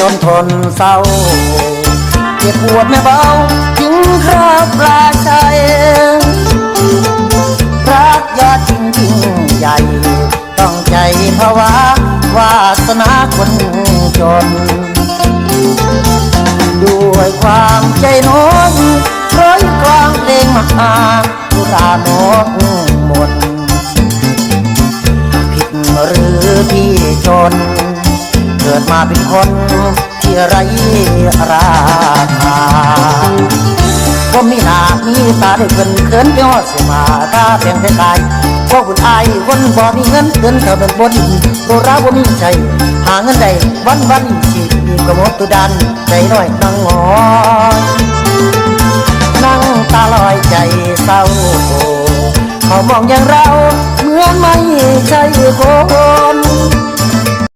ทนเศร้าเจ็บปวดไม่เบาถึงคราบลาใจรักยอดจริงจริงใหญ่ ต้องใจภาวะวาสนาคนจน ด้วยความใจโน้นร้อยกลางเพลงมาตุราโน้นหมดผิดหรือพี่จน มาเป็นคนที่ไรราคาผมมีหน้ามีตาได้เกินเขินยอดเสียมาตาเพียงแต่กายเพราะคุณอายคนบ่มีเงินเกินเท่าเป็นบนโตราบ่มีใจ หาเงินได้วันวันสิมีกระมดตุดันใจน้อยนั่งหอยนั่งตาลอยใจเศร้าเขามองอย่างเราเหมือนไม่ใช่คน